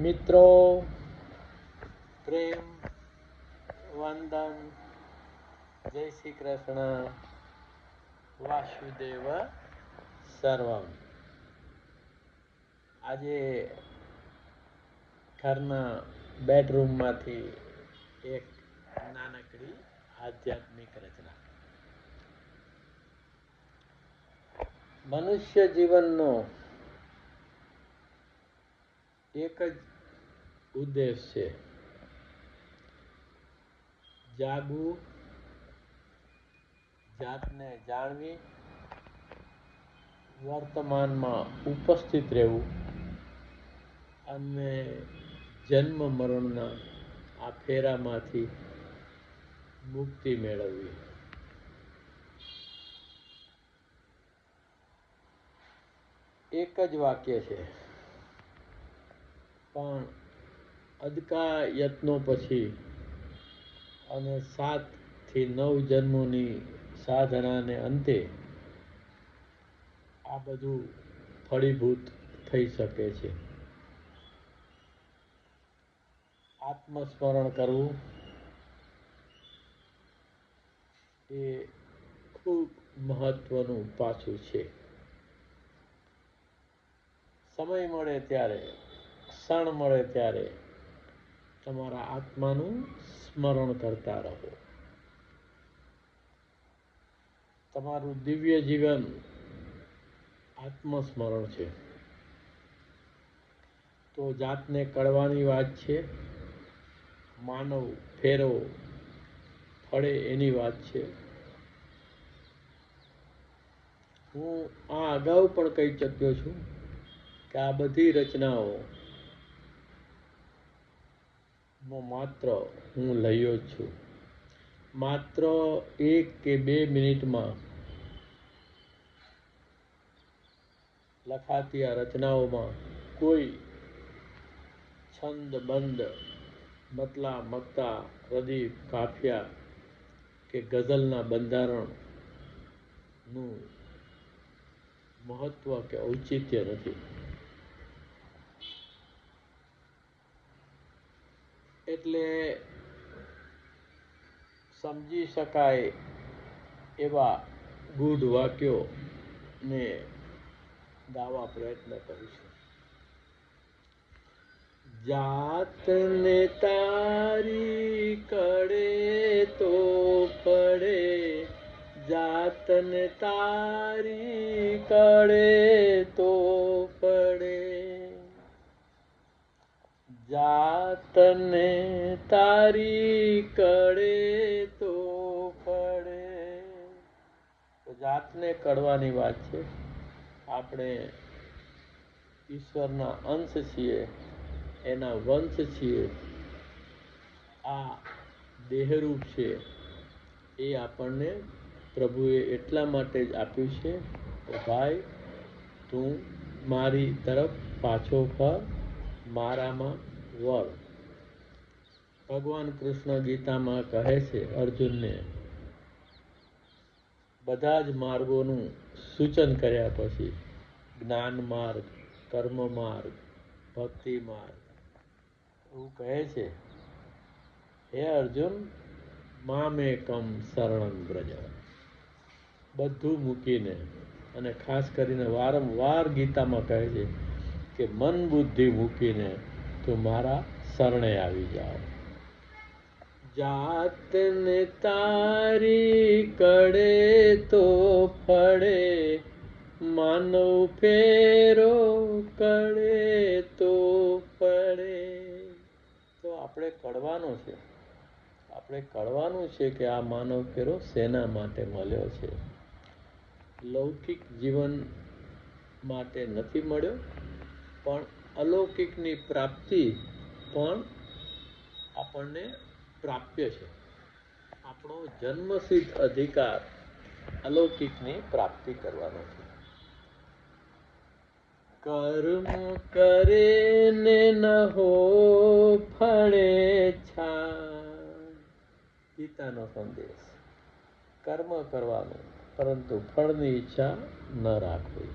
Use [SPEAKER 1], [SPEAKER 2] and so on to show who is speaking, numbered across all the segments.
[SPEAKER 1] મિત્રો, પ્રેમ, વંદન, જય શ્રી કૃષ્ણ, વાસુદેવ સર્વમ. આજે ઘરના બેડરૂમમાંથી એક નાનકડી આધ્યાત્મિક રચના. મનુષ્ય જીવનનો એક જ ઉદ્દેશ છે જાગવું, જાતને જાણવી, વર્તમાનમાં ઉપસ્થિત રહેવું અને જન્મ મરણના આ ફેરામાંથી મુક્તિ મેળવવી. એક જ વાક્ય છે, પણ અદકા યત્નો પછી અને સાતથી નવ જન્મોની સાધનાને અંતે આ બધું ફળીભૂત થઈ શકે છે. આત્મસ્મરણ કરવું એ ખૂબ મહત્વનું પાછું છે. સમય મળે ત્યારે, ક્ષણ મળે ત્યારે તમારા આત્માનું સ્મરણ કરતા રહો. તમારું દિવ્ય જીવન આત્મસ્મરણ છે. તો જાતને કળવાની વાત છે, માનવ ફેરો ફળે એની વાત છે. હું આ અગાઉ પણ કહી ચક્યો છું કે આ બધી રચનાઓ માત્ર હું લઈયો છું. માત્ર એક કે બે મિનિટમાં લખાતી આ રચનાઓમાં કોઈ છંદ, બંધ, મતલા, મક્તા, પ્રદીપ, કાફિયા કે ગઝલના બંધારણનું મહત્વ કે ઔચિત્ય નથી. એટલે સમજી શકાય એવા ગૂઢ વાક્યો ને ગાવા પ્રયત્ન કરીશું. જાતને તારી કડે તો પડે જાતને તારી કડે તો પડે. જાતને તારી કડે તો પડે. તો જાતને કડવાની વાત છે. આપણે ઈશ્વરના અંશ છીએ, એના વંશ છીએ. આ દેહરૂપ છે. એ આપણને પ્રભુએ એટલા માટે જ આપ્યું છે કે, ભાઈ, તું મારી તરફ પાછો ફર, મારામાં વળ ભગવાન કૃષ્ણ ગીતામાં કહે છે, અર્જુનને બધા જ માર્ગોનું સૂચન કર્યા પછી જ્ઞાન માર્ગ, કર્મ માર્ગ, ભક્તિ માર્ગ. એવું કહે છે, હે અર્જુન મામેકમ શરણમ બ્રજ બધું મૂકીને અને ખાસ કરીને વારંવાર ગીતામાં કહે છે કે મન બુદ્ધિ મૂકીને તું મારા શરણે આવી જાઓ. જાતને તારી કડે તો ફળે, માનવ ફેરો કડે તો પડે તો આપણે કડવાનો છે. આપણે કડવાનું છે કે આ માનવ ફેરો શેના માટે મળ્યો છે. લૌકિક જીવન માટે નથી મળ્યો, પણ અલૌકિકની પ્રાપ્તિ પણ આપણને પ્રાપ્ય છે. આપણો જન્મસિદ્ધ અધિકાર અલૌકિકની પ્રાપ્તિ કરવાનો છે. કર્મ કરે ને ન હો ફળે છા ગીતાનો સંદેશ. કર્મ કરવાનું, પરંતુ ફળની ઈચ્છા ન રાખવી.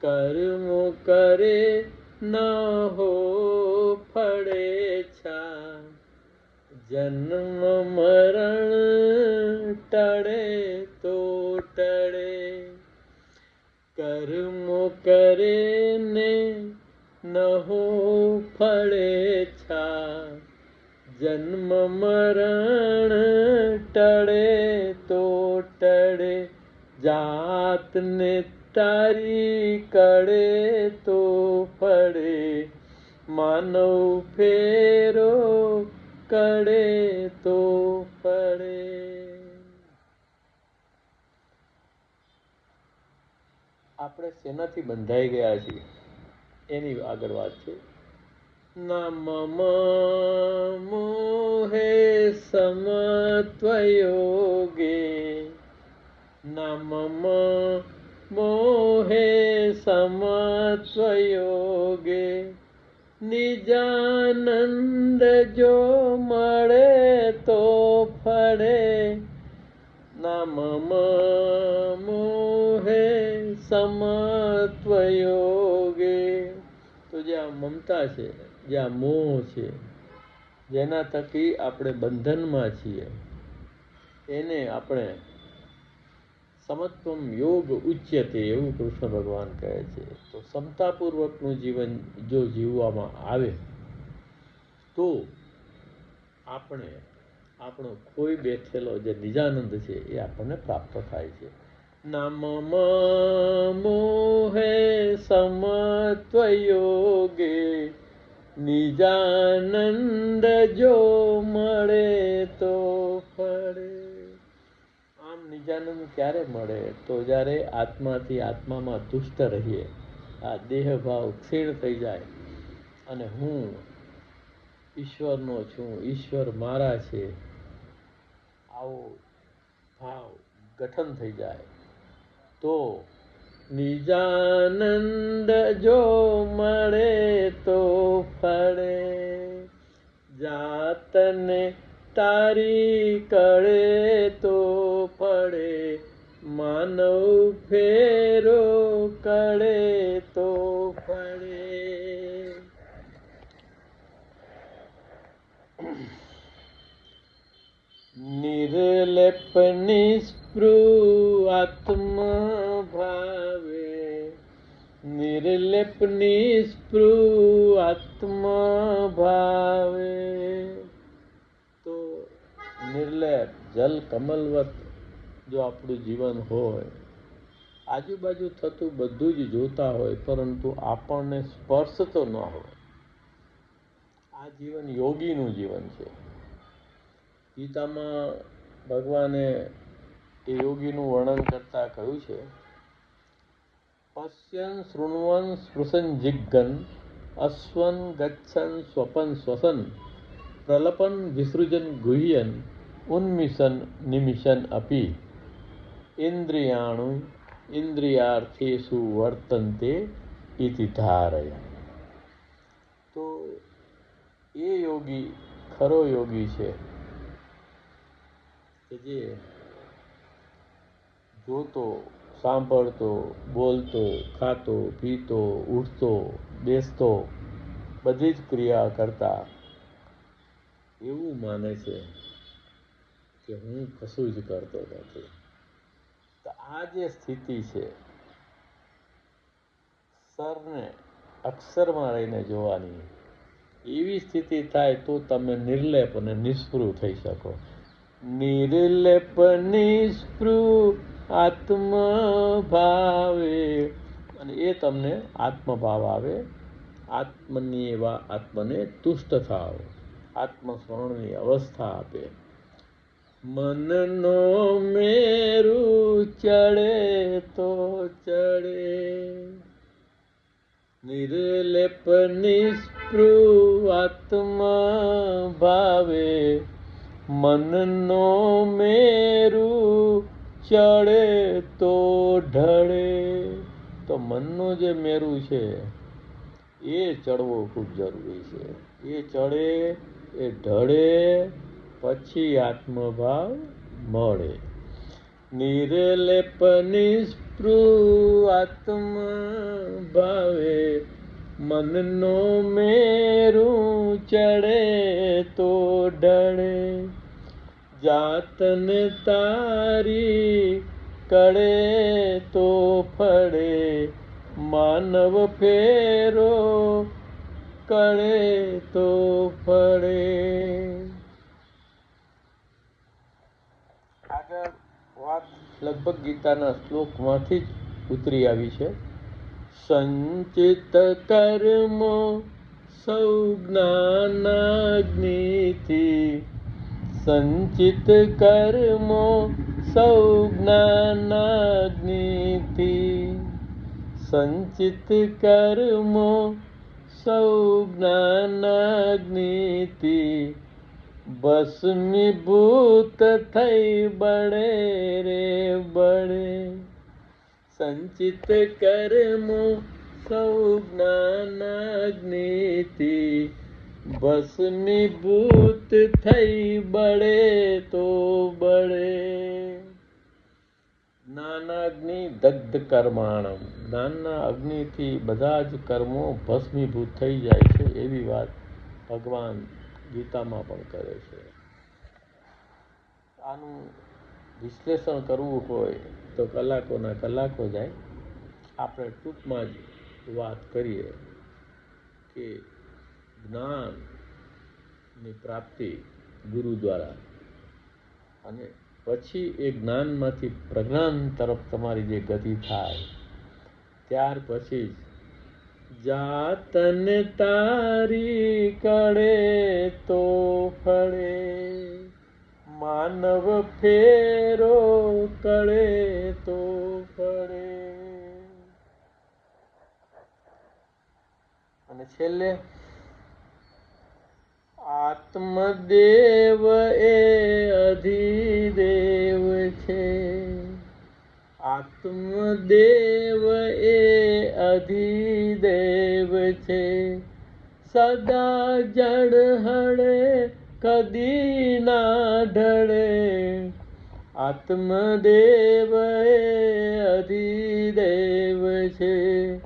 [SPEAKER 1] કર્મ કરે ન હો ફળે છા. જન્મ મરણ ટળે તો ટળે. કર્મ કરે ને ન હો ફળે છા. જન્મ મરણ ટળે તો ટળે. જાતને તારી કડે તો પડે, માનવ ફેરો કડે તો પડે. આપણે શેનાથી બંધાઈ ગયા છીએ? એની આગળ વાત છે. નામ મોહે સમત્વયોગે, નામ મોહે સમત્વયોગે નિજાનંદ જો મળે તો ફળે નામ મોહે સમત્વયોગે તો જે આ મમતા છે જે આ મોહ છે, જેના થકી આપણે બંધનમાં છીએ, એને આપણે સમત્વમ યોગ ઉચ્યતે એવું કૃષ્ણ ભગવાન કહે છે. તો સમતાપૂર્વકનું જીવન જો જીવવામાં આવે, તો આપણે આપણો કોઈ બેઠેલો જે નિજાનંદ છે એ આપણને પ્રાપ્ત થાય છે. નમ મોહે સમત્વયોગે, નિજાનંદ જો મળે તો ફળે. નિજાનંદ ક્યારે મળે? તો જ્યારે આત્માથી આત્મામાં તુષ્ટ રહીએ, આ દેહભાવ ક્ષીણ થઈ જાય. અને હું ઈશ્વરનો છું, ઈશ્વર મારા છે, આવો ભાવ ગઠન થઈ જાય. તો નિજાનંદ જો મળે તો ફળે. જાતને તારી કળે તો પડે, માનવ ફેરો કળે તો પડે. નિર્લેપ નિસ્પૃહ આત્મા ભાવે નિર્લેપ નિસ્પૃહ આત્મા ભાવે નિર્લેપ, જલ કમલવત જો આપણું જીવન હોય, આજુબાજુ થતું બધું જ જોતા હોય, પરંતુ આપણને સ્પર્શતો ન હોય. આ જીવન યોગીનું જીવન છે. ગીતામાં ભગવાને એ યોગીનું વર્ણન કરતા કહ્યું છે, પશ્યન શૃણવન સ્પૃશન જિગ્ગન, અશ્વન ગચ્છન સ્વપન શ્વસન પ્રલપન વિસૃજન ગુહ્યન ઉન્મિશન निमिशन अपि इन्द्रियाणु ઇન્દ્રિયાર્થેષુ वर्तन्ते इति धारय। તો એ યોગી ખરો યોગી છે કે જે જોતો સાંભળતો બોલતો ખાતો પીતો ઉઠતો બેસતો બધી જ ક્રિયા કરતા એવું માને છે કે હું કશું જ કરતો નથી. તો આ જે સ્થિતિ છે, સરને અક્ષરમાં રહીને જોવાની, એવી સ્થિતિ થાય તો તમે નિર્લેપ અને નિષ્પૃહ થઈ શકો. નિર્લેપ નિસ્પૃહ આત્મા ભાવે અને એ તમને આત્મભાવ આવે. આત્મની એવા આત્મને તુષ્ટ થાવ આત્મસ્મરણની અવસ્થા આપે. મનનો મેરું ચડે તો ચડે. નિર્લેપ નિસ્પૃહ આત્મા ભાવે મનનો મેરું ચડે તો ઢળે. તો મનનું જે મેરું છે, એ ચડવો ખૂબ જરૂરી છે. એ ચડે, એ ઢળે પછી આત્મભાવ મળે. નિરલેપ નિસ્પૃહ આત્મ ભાવે મનનો મેરું ચડે તો ઢળે. જાતને તારી કળે તો ફળે. માનવ ફેરો કળે તો ફળે આગળ વાત લગભગ ગીતાના શ્લોકમાંથી જ ઉતરી આવી છે. સંચિત કર્મો સૌ જ્ઞાનાગ્નિથી. સંચિત કર્મો સૌ જ્ઞાનાગ્નિથી. સંચિત કર્મો સૌ જ્ઞાનાગ્નિથી. ભસ્મીભૂત થઈ બળે રે બળે. સંચિત કર્મો સૌ જ્ઞાનાગ્નિથી ભસ્મીભૂત થઈ બળે તો બળે. જ્ઞાનાગ્નિ દગ્ધ કર્માણમ. જ્ઞાનના અગ્નિથી બધા જ કર્મો ભસ્મીભૂત થઈ જાય છે એવી વાત ભગવાન ગીતામાં પણ કરે છે. આનું વિશ્લેષણ કરવું હોય તો કલાકોના કલાકો જાય. આપણે ટૂંકમાં જ વાત કરીએ કે જ્ઞાનની પ્રાપ્તિ ગુરુ દ્વારા. અને પછી એ જ્ઞાનમાંથી પ્રજ્ઞાન તરફ તમારી જે ગતિ થાય, ત્યાર પછી જ જાતને તારી કળે તો ફળે, માનવ ફેરો કળે તો ફળે. અને છેલ્લે, આત્મદેવ એ અધિદેવ છે. આત્મદેવ એ અધિદેવ છે. સદા જડ હળે, કદી ના ઢળે. આત્મદેવ એ અધિદેવ છે.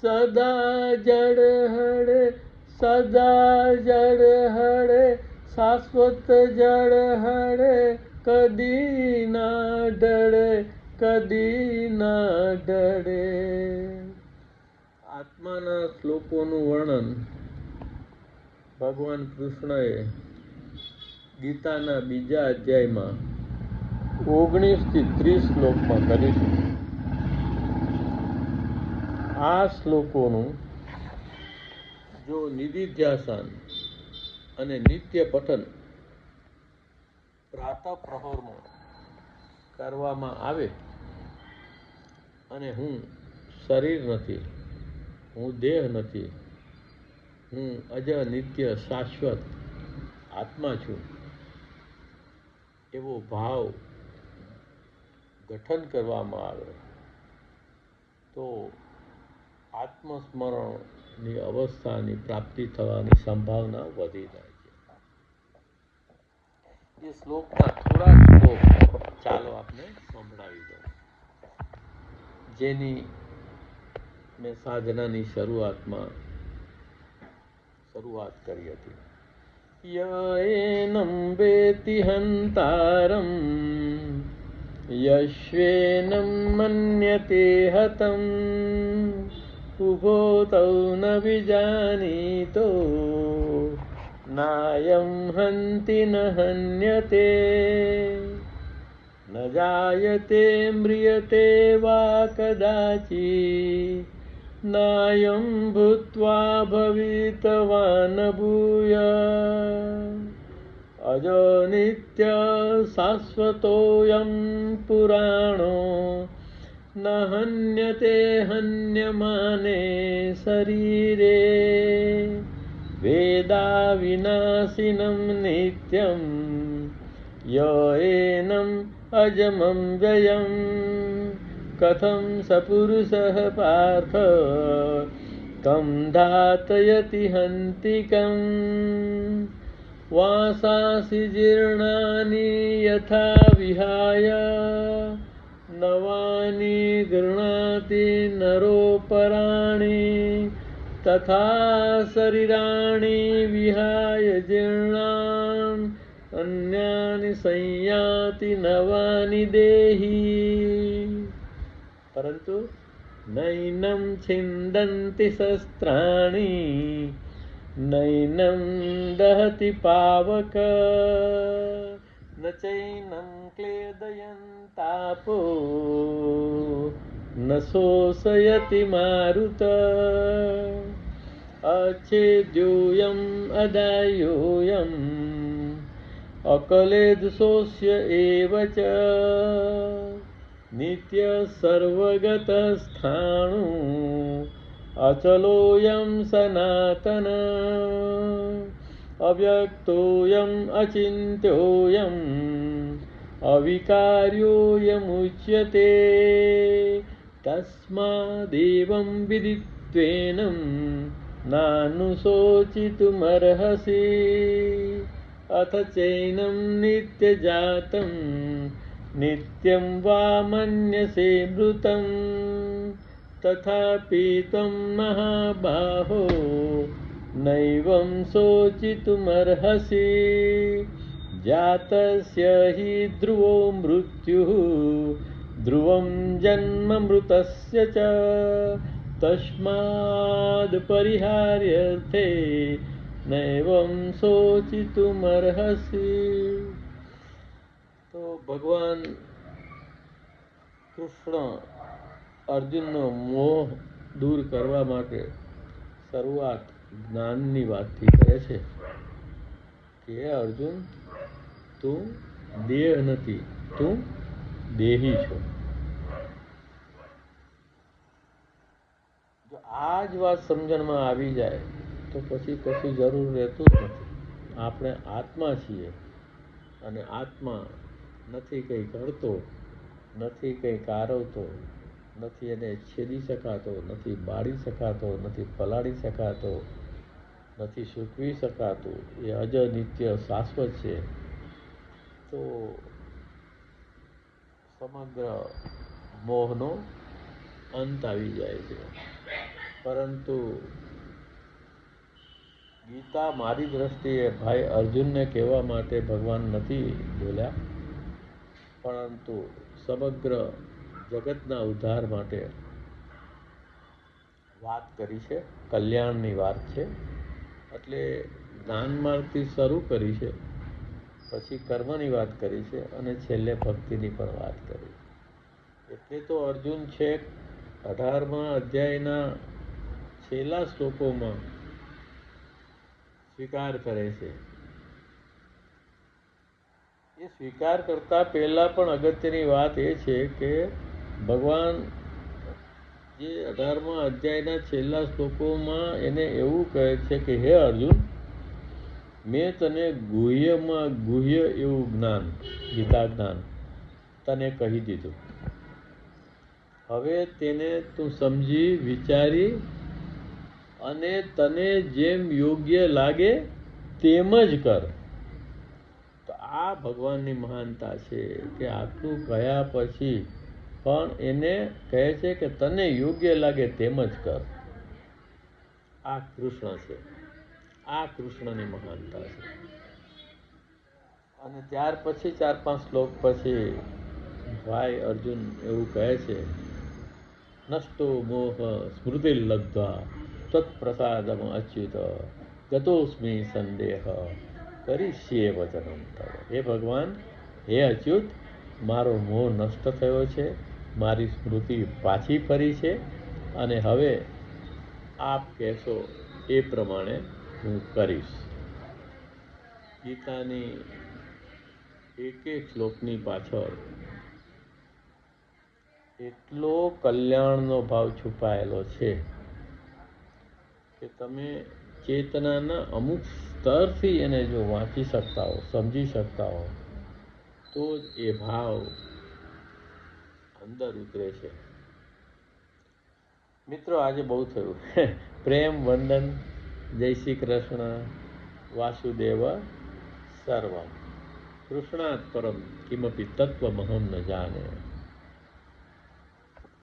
[SPEAKER 1] સદા જડ હળે, સદા જડ હળે, શાશ્વત જળ હળે, કદી ના ઢળે. કદી ના ડરે. આત્માના શ્લોકોનું વર્ણન ભગવાન કૃષ્ણએ ગીતાના બીજા અધ્યાયમાં ઓગણીસથી ત્રીસ શ્લોકમાં કર્યું છે. આ શ્લોકોનું જો નિધિધ્યાસન અને નિત્ય પઠન પ્રાતઃ પ્રહોરમાં કરવામાં આવે અને હું શરીર નથી, હું દેહ નથી, હું અજર નિત્ય શાશ્વત આત્મા છું. એવો ભાવ ગઠન કરવામાં આવે તો આત્મસ્મરણની અવસ્થાની પ્રાપ્તિ થવાની સંભાવના વધી જાય છે. એ શ્લોકના થોડા શ્લોક ચાલો આપણે સંભળાવી દો જેની મેં સાધનાની શરૂઆતમાં શરૂઆત કરી હતી. ય એનમ વેતિ હંતારમ યશ્વેનમ મન્યતે હતમ ઊભો તૌ ન વિજાનીતો નાયમ હંતિ ન હન્યતે. न जायते म्रियते वा कदाचि। नायं भूत्वा भवितवान् भूय अयो नित्यशाश्वतोऽयं पुराणो। न हन्यते हन्यमाने शरीरे। वेदाविनाशिनं नित्यं। येन अजमं व्ययं कथं सपुरुषः पार्थ? कं धातयति हन्तिकम्। वासासि जीर्णानि यथा विहाय। नवानि गृह्णाति नरोपराणि। तथा शरीराणि विहाय जीर्णा। अन्यानि संयाति नवानि देहि। परन्तु नैनं छिन्दन्ति शस्त्राणि नैनं दहति पावक। न चैनं क्लेदयन्तापो न शोषयति मारुत। अच्छेद्यूयम् अदायूयम् अकलेदुशोष्य एव च। नित्यसर्वगतस्थाणु अचलोऽयं सनातन। अव्यक्तोऽयम् अचिन्त्योऽयम् अविकार्योऽयमुच्यते। तस्मादेवं विदित्वेनं नानुशोचितुमर्हसि अथ चैनं नित्यजातं नित्यं वा मन्यसे मृतं तथापि त्वं महाबाहो नैवं शोचितुमर्हसि जातस्य हि ध्रुवो मृत्युः ध्रुवं जन्ममृतस्य च तस्माद् परिहार्यर्थे નૈવમ શોચિતુમર્હસી તો ભગવાન કૃષ્ણ અર્જુનનો મોહ દૂર કરવા માટે શરૂઆત જ્ઞાનની વાતથી કરે છે કે અર્જુન, તું દેહ નથી, તું દેહી છો. જો આ જ વાત સમજણમાં આવી જાય તો પછી કશું જરૂર રહેતું જ નથી. આપણે આત્મા છીએ અને આત્મા નથી કંઈ કરતો નથી કંઈ કારવતો, નથી એને છેદી શકાતો, નથી બાળી શકાતો, નથી પલાળી શકાતો, નથી સૂકવી શકાતું. એ અજ નિત્ય શાશ્વત છે. તો સમગ્ર મોહનો અંત આવી જાય છે. પરંતુ ગીતા મારી દ્રષ્ટિએ ભાઈ અર્જુનને કહેવા માટે ભગવાન નથી બોલ્યા. પરંતુ સમગ્ર જગતના ઉદ્ધાર માટે વાત કરી છે. કલ્યાણની વાત છે. એટલે જ્ઞાન માર્ગથી શરૂ કરી છે. પછી કર્મની વાત કરી છે અને છેલ્લે ભક્તિની પણ વાત કરી. એટલે તો અર્જુન છે અઢારમા અધ્યાયના છેલ્લા શ્લોકોમાં સ્વીકાર કરે છે. એ સ્વીકાર કરતા પહેલા પણ અગત્યની વાત એ છે કે ભગવાન જે અઢારમા અધ્યાયના છેલ્લા શ્લોકોમાં એને એવું કહે છે કે, હે અર્જુન, મેં તને ગુહ્યમાં ગુહ્ય એવું જ્ઞાન, ગીતા જ્ઞાન, તને કહી દીધું. હવે તેને તું સમજી, વિચારી અને તને જેમ યોગ્ય લાગે તેમ જ કર. તો આ ભગવાનની મહાનતા છે કે આટલું કહ્યા પછી પણ એને કહે છે કે તને યોગ્ય લાગે તેમ જ કર. આ કૃષ્ણ છે. આ કૃષ્ણની મહાનતા છે. અને ત્યાર પછી ચાર પાંચ શ્લોક પછી ભાઈ અર્જુન એવું કહે છે, નષ્ટો મોહ સ્મૃતિ લબ્ધા તત્પ્રસાદમ અચ્યુત ગતોસ્મિ સંદેહ કરીશ્યે વચનમ તવ હે ભગવાન હે અચ્યુત મારો મોહ નષ્ટ થયો છે, મારી સ્મૃતિ પાછી ફરી છે અને હવે આપ કહેશો એ પ્રમાણે હું કરીશ. ગીતાની એક એક શ્લોકની પાછળ એટલો કલ્યાણનો ભાવ છુપાયેલો છે. કે તમે ચેતનાના અમુક સ્તરથી એને જો વાંચી શકતા હો, સમજી શકતા હો, તો જ એ ભાવ અંદર ઉતરે છે. મિત્રો, આજે બહુ થયું. પ્રેમ, વંદન, જય શ્રી કૃષ્ણ, વાસુદેવ, સર્વમ. કૃષ્ણાત પરમ કિમપી તત્વમહમ ન જાને.